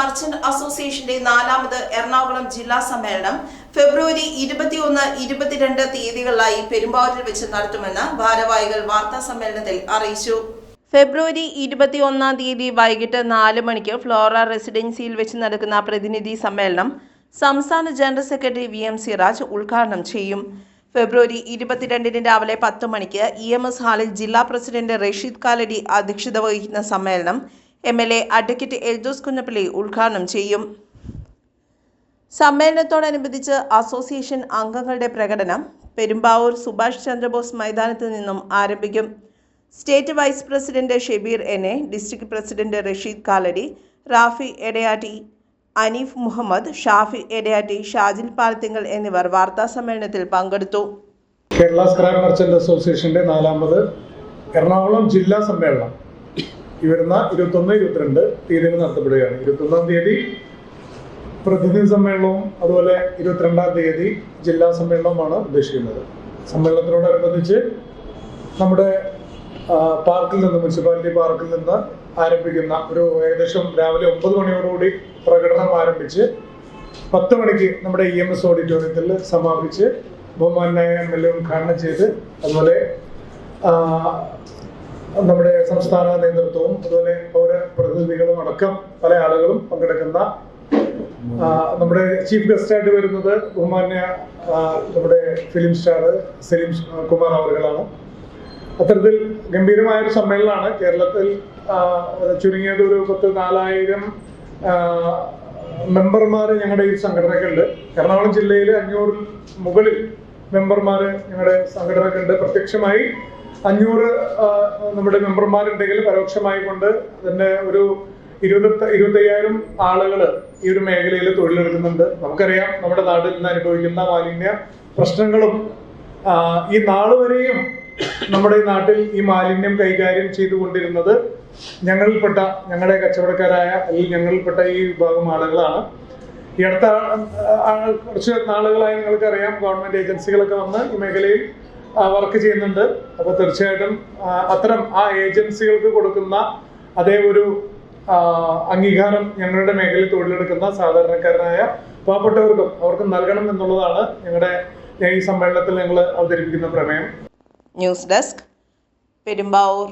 Merchant അസോസിയേഷന്റെ നാലാമത് എറണാകുളം ജില്ലാ സമ്മേളനം ഫെബ്രുവരി ഇരുപത്തിയൊന്ന് ഇരുപത്തിരണ്ട് തീയതികളിലായി പെരുമ്പാവൂരിൽ വെച്ച് നടത്തുമെന്ന് ഭാരവാഹികൾ വാർത്താ സമ്മേളനത്തിൽ അറിയിച്ചു. ഫെബ്രുവരി ഇരുപത്തിയൊന്നാം തീയതി വൈകിട്ട് നാല് മണിക്ക് ഫ്ലോറ റെസിഡൻസിയിൽ വെച്ച് നടക്കുന്ന പ്രതിനിധി സമ്മേളനം സംസ്ഥാന general secretary V M Siraj ഉദ്ഘാടനം ചെയ്യും. ഫെബ്രുവരി ഇരുപത്തിരണ്ടിന് രാവിലെ പത്ത് മണിക്ക് ഇ എം എസ് ഹാളിൽ ജില്ലാ പ്രസിഡന്റ് റഷീദ് കാലടി അധ്യക്ഷത വഹിക്കുന്ന സമ്മേളനം M L A advocate Eldhose Kunnappilly ഉദ്ഘാടനം ചെയ്യും. സമ്മേളനത്തോടനുബന്ധിച്ച് അസോസിയേഷൻ അംഗങ്ങളുടെ പ്രകടനം പെരുമ്പാവൂർ സുഭാഷ് ചന്ദ്രബോസ് മൈതാനത്ത് നിന്നും ആരംഭിക്കും. State vice president Shebeer N A district president Rasheed Kalady Rafi Edayatti Aneef Muhammad Shafi Edayatti Shajil Palathinkal എന്നിവർ വാർത്താ സമ്മേളനത്തിൽ പങ്കെടുത്തു. കേരള സ്ക്രാപ്പ് മർച്ചന്റ് അസോസിയേഷന്റെ നാലാമത് എറണാകുളം ജില്ലാ സമ്മേളനം. ഈ വരുന്ന ഇരുപത്തൊന്ന് ഇരുപത്തിരണ്ട് തീയതികൾ നടത്തപ്പെടുകയാണ്. ഇരുപത്തൊന്നാം തീയതി പ്രതിനിധി സമ്മേളനവും അതുപോലെ ഇരുപത്തിരണ്ടാം തീയതി ജില്ലാ സമ്മേളനവുമാണ് ഉദ്ദേശിക്കുന്നത്. സമ്മേളനത്തിനോടനുബന്ധിച്ച് നമ്മുടെ പാർക്കിൽ നിന്ന് മുനിസിപ്പാലിറ്റി പാർക്കിൽ നിന്ന് ആരംഭിക്കുന്ന ഒരു ഏകദേശം രാവിലെ ഒമ്പത് മണിയോടുകൂടി പ്രകടനം ആരംഭിച്ച് പത്ത് മണിക്ക് നമ്മുടെ ഇ എം എസ് ഓഡിറ്റോറിയത്തിൽ സമാപിച്ച് ബഹുമാനായ എം എൽ എ ഉദ്ഘാടനം ചെയ്ത് അതുപോലെ നമ്മുടെ സംസ്ഥാന നേതൃത്വവും അതുപോലെ പൗര പ്രതിനിധികളും അടക്കം പല ആളുകളും പങ്കെടുക്കുന്ന നമ്മുടെ ചീഫ് ഗസ്റ്റ് ആയിട്ട് വരുന്നത് ബഹുമാന്യ നമ്മുടെ ഫിലിം സ്റ്റാർ സലീം കുമാർ അവറുകളാണ് അത്തരത്തിൽ ഗംഭീരമായ ഒരു സമ്മേളനമാണ്. കേരളത്തിൽ ചുരുങ്ങിയത് ഒരു പത്ത് നാലായിരം മെമ്പർമാർ ഞങ്ങളുടെ ഈ സംഘടനയ്ക്കുണ്ട് എറണാകുളം ജില്ലയിൽ അഞ്ഞൂറിൽ മുകളിൽ മെമ്പർമാർ ഞങ്ങളുടെ സംഘടനയ്ക്കുണ്ട് പ്രത്യക്ഷമായി അഞ്ഞൂറ് നമ്മുടെ മെമ്പർമാരുണ്ടെങ്കിൽ പരോക്ഷമായി കൊണ്ട് തന്നെ ഒരു ഇരുപത്തി ഇരുപത്തയ്യായിരം ആളുകൾ ഈ ഒരു മേഖലയിൽ തൊഴിലെടുക്കുന്നുണ്ട്. നമുക്കറിയാം നമ്മുടെ നാട്ടിൽ നിന്ന് അനുഭവിക്കുന്ന മാലിന്യ പ്രശ്നങ്ങളും ഈ നാൾ വരെയും നമ്മുടെ ഈ നാട്ടിൽ ഈ മാലിന്യം കൈകാര്യം ചെയ്തുകൊണ്ടിരുന്നത് ഞങ്ങളിൽപ്പെട്ട ഞങ്ങളുടെ കച്ചവടക്കാരായ അല്ലെങ്കിൽ ഞങ്ങളിൽപ്പെട്ട ഈ വിഭാഗം ആളുകളാണ്. ഈ അടുത്ത കുറച്ച് നാളുകളായി നിങ്ങൾക്കറിയാം ഗവൺമെന്റ് ഏജൻസികളൊക്കെ വന്ന് ഈ മേഖലയിൽ വർക്ക് ചെയ്യുന്നുണ്ട്. അപ്പോൾ തീർച്ചയായിട്ടും അത്തരം ആ ഏജൻസികൾക്ക് കൊടുക്കുന്ന അതേ ഒരു അംഗീകാരം ഞങ്ങളുടെ മേഖലയിൽ തൊഴിലെടുക്കുന്ന സാധാരണക്കാരനായ പാവപ്പെട്ടവർക്കും അവർക്കും നൽകണം എന്നുള്ളതാണ് ഞങ്ങളുടെ ഈ സമ്മേളനത്തിൽ ഞങ്ങൾ അവതരിപ്പിക്കുന്ന പ്രമേയം. News desk Perumbavoor